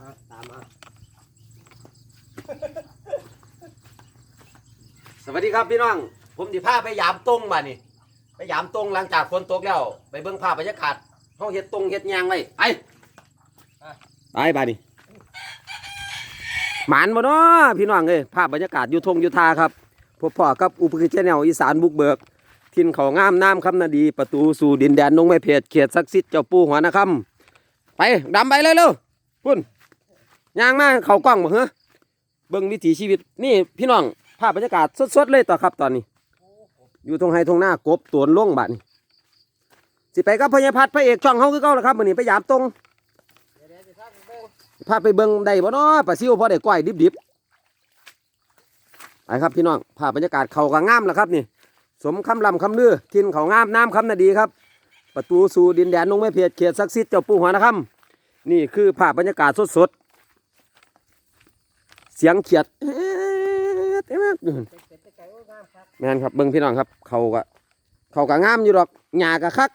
ตามมาสวัสดีครับพี่น้อง ผมสิพาไปยามตรงมานี่ไปยามตรงหลังจากฝนตกแล้ว ไปเบิ่งภาพบรรยากาศเฮาเฮ็ดตรงเฮ็ดยางไว้ไปไปบานี่หมานบ่เนาะพี่น้องเอ้ยภาพบรรยากาศอยู่ทงอยู่ทาครับพบพ่อกับอุปกรณ์แนลอีสานบุกเบิกทินเขางามน้ำคำนาดี ประตูสู่ดินแดนนงไม้เพชรเขตศักดิ์สิทธิ์เจ้าปู่หัวนาคำไปดำไปเลยเร็วพุ่น ย่างมาเขากล้องบ่เหรอเบิ่งวิถีชีวิตนี่พี่น้องภาพบรรยากาศสดๆเลยต่อครับตอนนี้ อยู่ตรงไฮตรงหน้ากบตวนล่งบาดนี่สิไปกับพญพัฒน์พระเอกช่องเฮาคือเก่าแล้วครับมื้อนี้ไปยามตรงเดี๋ยวเดี๋ยวจะทักเบิ่งพาไปเบิ่งได้บ่เนาะปลาซิวพอได้ก้อยดิบๆไปครับพี่น้องภาพบรรยากาศเขาก็งามแล้วครับนี่ สมคำลำคำลือทินเขางามน้ำคำนาดีครับ ประตูสู่ดินแดนนงไม่เพียรเขตศักดิ์สิทธิ์เจ้าปู่หัวนะครับนี่คือภาพบรรยากาศสดๆ เสียงเขียดเป็ดเป็ดไก่โอ้งามครับแม่นครับเบิ่งพี่น้องครับเขาก็เขาก็งามอยู่ดอกหญ้าก็คัก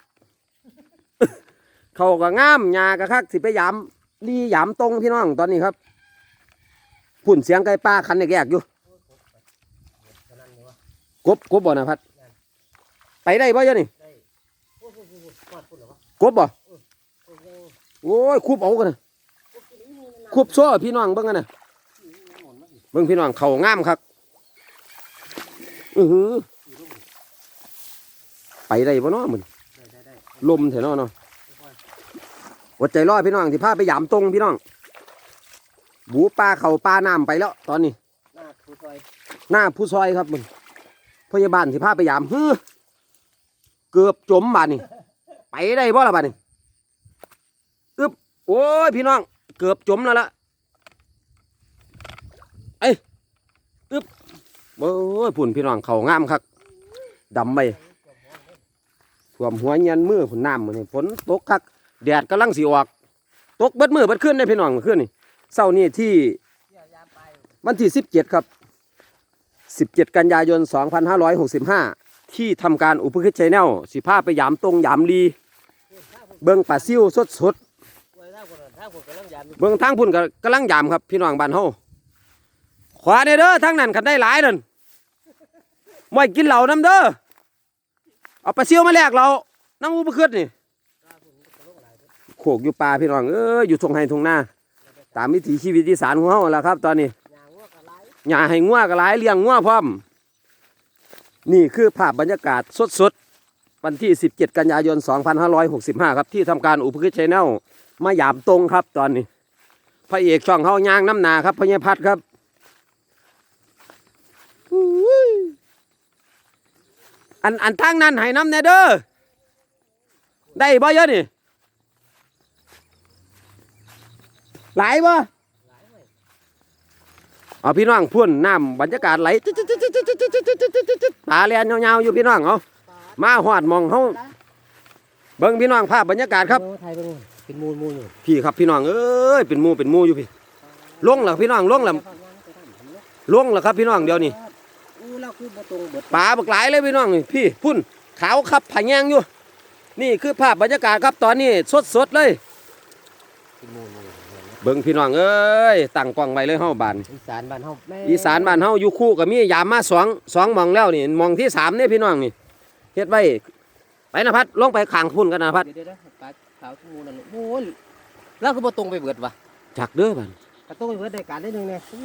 เขาก็งามหญ้าก็คักสิไปยามลียามตรงพี่น้องตอนนี้ครับพุ่นเสียงไก่ป้าคันแยกๆอยู่เท่านั้นนี่วะกบกบบ่นะพัดไปได้บ่เยอะนี่ได้โอ้โหโอ้โหปอดพุ่นเหรอวะกบบ่โอ้โหโอ้ยคุบเอากันนะโอ้โหนี่มันคุบซ้อพี่น้องเบิ่งกันนะ เบิ่งพี่น้องเขางามครับอือหือไปได้บ่เนาะมึงได้ได้ได้ลมเถอะเนาะเนาะอดใจรอพี่น้องที่พาไปยามตรงพี่น้องบูปลาเขาปลาน้ำไปแล้ว ตอนนี้ หน้าผู้ซอยหน้าผู้ซอยครับมึงพยาบาลที่พาไปยามเฮ้อเกือบจมบาดนี่ไปได้บ่ละบาดนี่อึบโอ้ยพี่น้อง เกือบจมแล้วละเอ้ยอึบโอ้ยผุ่นพี่น้องเขางามครับดำไปท่วมหัวเย็นมือผุนน้ำมันนี่ฝนตกคักแดดกำลังสีออก ตกเบิดมือเบิดขึ้นได้พี่น้องเมื่อนนี่เศร้านี่ที่เที่ยวยามไปวันที่17ครับ17กันยาร้อยน2565ที่ทำการอุปคิดชัยแนลสิพาไปยามตรงยามลีเบิ้งปลาซิวสดสดไว้ถ้าคนถ้าคนกำลังยามๆเบิ้งทางพุ่นก็กำลังยามครับพี่น้องบ้านเฮา ขวาเด้อเด้อทางนั้นคันได้หลายนั่นไม่กินเหล้าน้ำเด้อเอาปลาซิวมาแลกเราน้ำอุปคิดนี่โขกอยู่ป่าพี่น้องเอ้ยอยู่ทงไห้ทงหน้า ตามวิถีชีวิตที่สานของเฮาแหละครับ ตอนนี้ยาหัวกระไรหญ้าให้งัวก็หลายเลี้ยงงัวพร้อม นี่คือภาพบรรยากาศสดๆ วันที่ 17 กันยายน 2565 ครับ ที่ทำการอุปกฤษชัยแนลมาหยามตรงครับตอนนี้ พระเอกช่องเฮายางน้ำนาครับพญพัฒนครับ อันอันทางนั้นให้น้ำแน่เด้อได้บ่เยอะนี่หลายบ่เอาพี่น้องพ่นน้ำบรรยากาศไหลปลาเลียนยาวๆอยู่พี่น้องเอามาหอดมองเขาเบิ้งพี่น้องภาพบรรยากาศครับเป็นมูมูอยู่พี่ครับพี่น้องเอ้ยเป็นมูเป็นมูอยู่พี่ล่วงเหรอพี่น้องล่วงเหรอล่วงเหรอครับพี่น้องเดี๋ยวนี้ เราคือบ่ตรงเบิดปลาบักหลายเลยพี่น้องนี่พี่พุ่นขาวครับผาแยงอยู่ นี่คือภาพบรรยากาศครับตอนนี้สดๆเลยเป็นมูลมูลเบิ่งพี่น้องเอ้ยตั้งกล้องไว้เลยเฮาบานอีสานบ้านเฮาแม่อีสานบ้านเฮาอยู่คู่กับมียามมาสองสองหมองแล้วนี่หมองที่สามเนี่ยพี่น้องนี่เฮ็ดไว้ไปนะพัดลงไปข้างพุ่นกันนะพัดเดี๋ยวเดี๋ยวเดี๋ยวปลาขาวชะมูนั่นลูกโอ้ยแล้วคือบ่ตรงไปเบิดวะจักเด้อบันกระตรงไปเบิดได้การได้หนึงเนี่ยโอ้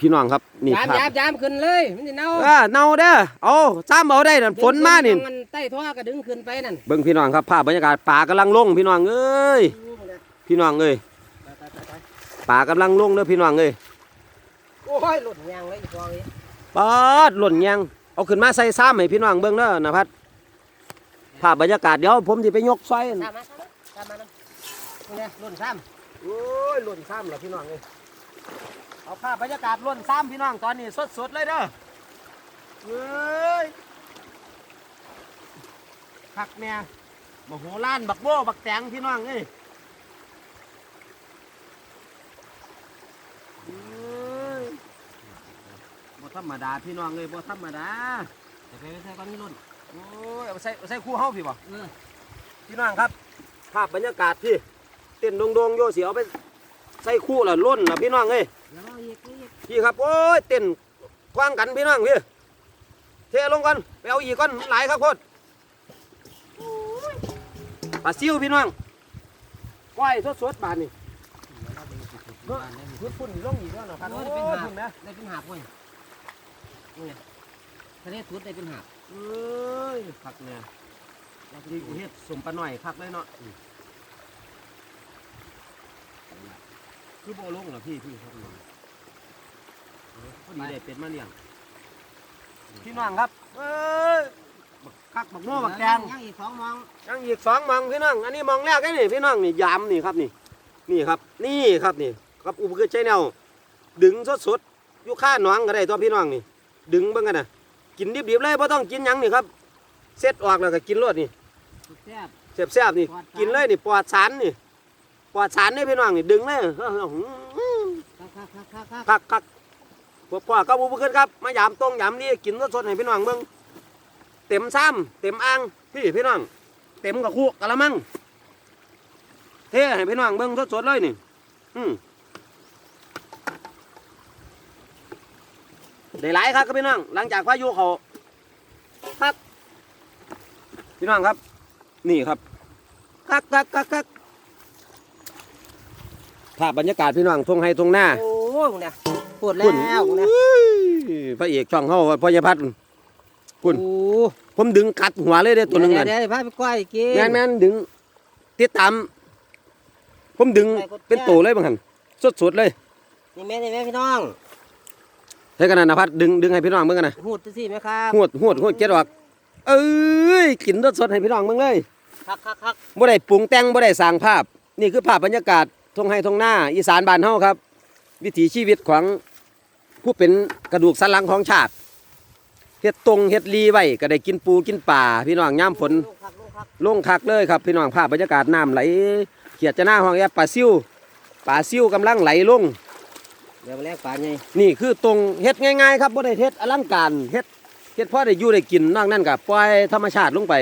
พี่น้องครับนี่ยามภาพยามยามขึ้นเลยมันจะเน่าเออเน่าเด้อเอาซ้ำเอาได้นั่นฝนมานี่มันใต้ท่อก็ดึงขึ้นไปนั่นเบิ่งพี่น้องครับภาพบรรยากาศป่ากำลังลงพี่น้องเอ้ยพี่น้องเอ้ยไปไปไปไปป่ากำลังลงเด้อพี่น้องเอ้ยโอ้ยหลุดยางเลยอีกฟองนี้ปอดหล่นยังเอาขึ้นมาใส่ซ้ำให้พี่น้องเบิ่งเด้อนะพัดภาพบรรยากาศเดี๋ยวผมสิไปยกไฟตามมาตามมาตามมานะนี่นะหลุดซ้โอ้ยหล่นซ้ำเหรอพี่น้องเอ้ย เอาภาพบรรยากาศหล่นซ้ำพี่น้องตอนนี้สดๆเลยเด้อเอ้ยคักแน่มโหฬารบักโบ้บักแตงพี่น้องเอ้ยเอ้ยบ่ธรรมดาพี่น้องเอ้ยบ่ธรรมดาำแต่ไปไม่ใช่ก้อนนี้หลุดโอ้ยเอาไปใส่เอาใส่คู่เฮาพี่บ่เออพี่น้องครับ ภาพบรรยากาศพี่เต้นโดงๆโยเสียเอาไปใส่คู่ละล้นละพี่น้องเอ้ยแล้วอีกอีก พี่ครับ โอ้ยเต้นกว้างกันพี่น้องพี่เทลงกันไปเอาอีกก้อนหลายครับโคตรปลาซิวพี่น้องก้อยสดๆบานนี่พุดพุ่นลงอีกแล้วนะครับโอ้โอ้ยยเป็นพุ่นหานะบได้เป็นหาบเว้ยนี่ไงทะเลทุดได้เป็นหาบเอ้ยผักเนี่ยดีกูเฮ็ดสมปลาหน่อยผักเลยเนาะคือโบลงเหรอพี่พี่ครับ พอดีได้เป็ดมาเลี้ยงพี่น้องครับเอ้ยบักคักบักโม่บักแดงยังอีกสองมองยังอีกสองมองพี่น้อง อันนี้มองแรกไอ้นี่พี่น้องนี่ยามนี่ครับนี่ นี่ครับ นี่ครับนี่ครับอุปกรณ์ใช้แนวดึงสดสดๆอยู่ข้าหนองก็ได้ตัวพี่น้องนี่ ดึงเบิ่งกันนะกินดิบๆเลยบ่ต้องกินหยังนี่ครับเซ็ตออกแล้วก็กินรสนี่แซ่บแซ่บๆนี่ปลอดสารกินเลยนี่ปลอดสารนี่ปลอดสารนี่พี่น้องนี่ดึงเลยคักคัก พวกพ่อกับอุปกรณ์ครับ มายามตรงยามนี่กินสดๆให้พี่น้องเบิ่งเต็มซ้ำเต็มอ่างพี่พี่น้อง เต็มกับคู่กะละมังเท่ให้พี่น้องเบิ่งสดๆเลยนี่ อืมได้หลายครับครับพี่น้อง หลังจากพายุเขาคักพี่น้องครับ นี่ครับคักคักคักคักภาพบรรยากาศพี่น้องทงไฮทงหน้า โอ้ยเนี่ย ปวดแล้วมึงเนี่ยอุ้ยพระเอกช่องเฮาพ่อยพัดพุ่นโอ้ผมดึงกัดหัวเลยเด้อตัวหนึงนั่นเดี๋ยวเดี๋ยวพาไปก้อยกินแม่นแม่นดึงติดตามผมดึงไปกดแก้เป็นโตเลยบางหันสดๆเลยนี่แม่นี่แม่พี่น้องใช้กันนะพัดดึงดึงให้พี่น้องเบิ่งกันนะหูดจังสิไหมครับหวดหวดหวดเจ็ดออกเอ้ยกินสดๆให้พี่น้องเบิ่งเลยคักคักคักบ่ได้ปรุงแต่งบ่ได้สร้างภาพ นี่คือภาพบรรยากาศทงไห้ทงหน้า อีสานบ้านเฮาครับ วิถีชีวิตของ ผู้เป็นกระดูกสันหลังของชาติเฮ็ดตรงเฮ็ดลีไว้ก็ได้กินปูกินป่าพี่น้องยามฝนลูกคักลูกคักลงคักเลยครับ พี่น้องภาพบรรยากาศน้ำไหลเขียดจะหน้าห้องแอบปลาซิวปลาซิวกำลังไหลลงเดี๋ยวมาแลกปลาไงนี่คือตรงเฮ็ดง่ายๆครับบ่ได้เฮ็ดอลังการเฮ็ดเฮ็ดพอได้อยู่ได้กินนอกนั้นก็ปล่อยธรรมชาติลงไป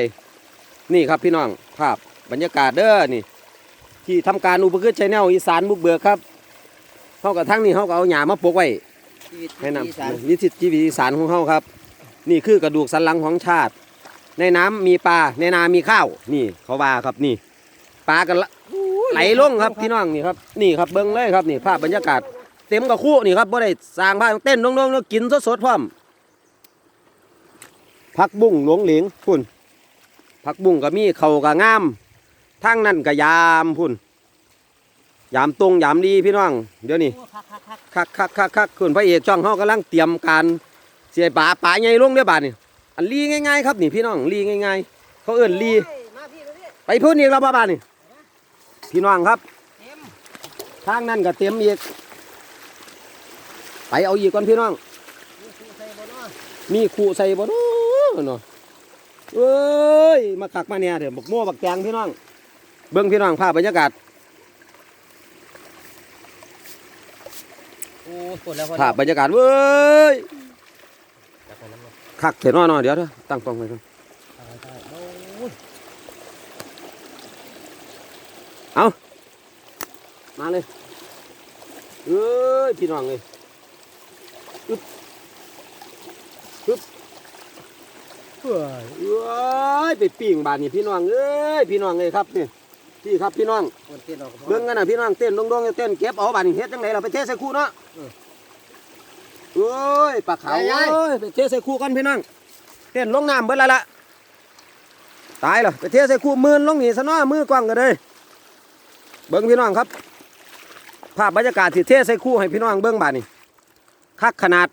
นี่ครับพี่น้องภาพบรรยากาศเด้อนี่ ที่ทำการอุปกรณ์ชแนลอีสานบุกเบิกครับเฮากับทั้งนี้เฮาก็เอาหญ้ามาปลูกไว้ชีวิต ให้นอีสานำวิถีชีวิตอีสานของเฮาครับ นี่คือกระดูกสันหลังของชาติ ในน้ำมีปลาในนามีข้าว นี่เขาว่าครับนี่ ปลากันละไหลลงครับพี่น้องนี่ครับนี่ครับเบิ้งเลยครับนี่ภาพบรรยากาศ เต็มกับคู่นี่ครับบ่ได้สร้างภาพเต้นลงๆแล้วกินสดๆพร้อมผักบุ้งหลวงเหลียงพุ่นผักบุ้งก็มีเขาก็งามทั้งนั้นก็ยามพุ่น ยามตรงยามดีพี่น้อง เดี๋ยวนี้โอ้คักคักคักคักคักคักคักคุณพระเอกช่องเขากำลังเตรียมการเสียป่าป่าใหญ่ลงเด้อบาดนี่อันลีง่ายๆครับนี่พี่น้องลีง่ายๆ เขาเอื้นลีเฮ้ยมาพี่มาพี่ไปพูดอีกแล้วบ้าบาดนี่พี่น้องครับเต็มทางนั้นก็เตรียมอีกไปเอาอีกก่อนพี่น้องนี่คือใส่บ่เนาะมีขู่ใส่บ่เนาะเนาะเอ้ยมาขักมาเนี่ยเดี๋ยวบักโม่บักแตงพี่น้อง เบิ้งพี่น้องภาพบรรยากาศ โอ้ปวดแล้วพอ ภาพบรรยากาศเว้ยจับไปน้ำเลยขักเถอะเนาะเนาะเดี๋ยวเด้อตั้งกล้องไว้ก่อนเอาไปเอามาเลยเอ้ยพี่น้องเลยอึ๊บอึ๊บเอ้ยเอ้ยไปปิ้งบานนี่พี่น้องเอ้ยพี่น้องเลยครับนี่ พี่ครับพี่น้องปวดเต้นออกเบิ่งกันนะพี่น้องเต้นดงๆเต้นเก็บเอาบานนี่เฮ็ดจังไดเราไปเทใส่คู่เนาะเออเอ้ยปลาขาวเอ้ยไปเทใส่คู่กันพี่น้องเต้นลงน้ำเบิดและละตายเหรอไปเทใส่คู่มือนลงนี่ซะเนาะมือกว้างกันเลยเบิ่งพี่น้องครับ ภาพบรรยากาศที่เทใส่คู่ให้พี่น้องเบิ่งบานนี่คักขนาด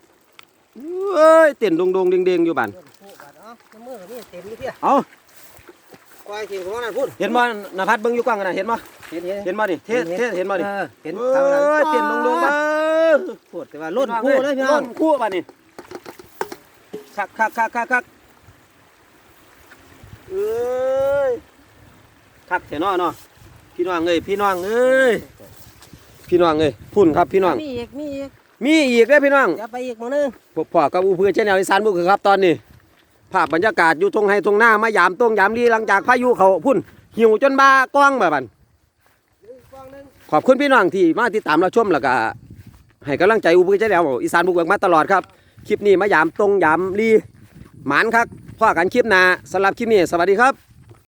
เอ้ยเต้นดงๆเด้งๆอยู่บานเดี๋ยวโคบาดเนาะน้ำมือนี่เต็มนี่เพี้ยเอา ควายทีมของนั่นพูดเห็นบ่นภัสเบิ่งอยู่กว้างกันนะเห็นบ่เห็นเห็นเห็นบ่นี่เทเทเห็นบ่นี่เออเห็นเอ้ทางหลังยเต้นดงๆบ้าปวดแต่ว่าล้นคู่เลยพี่น้องล้นคู่บานนี่คักคักคักคักคักเอ้ยคักแท้เนาะเนาะพี่น้องเอ้ยพี่น้องเอ้ยพี่น้องเอ้ยพุ่นครับพี่น้องมีอีกมีอีกมีอีกเด้อพี่น้องเดี๋ยวไปอีกหมองนึงพวกพ่อกับอูเพื่อนเช่นแนวอีสานบุกครับตอนนี้ ภาพบรรยากาศอยู่ตรงไฮตรงหน้ามายามตรงยามดีหลังจากพายุเขาพุ่นหิวจนบ้ากล้องแบบบันขอบคุณพี่น้องที่มาติดตามเราชมแล้วก็ให้กำลังใจอุปกรณ์แนวอีสานบุกเบิกมาตลอดครับคลิปนี้มายามตรงยามรีหมานครับพ่อกันคลิปหน้าสำหรับคลิปนี้สวัสดีครับ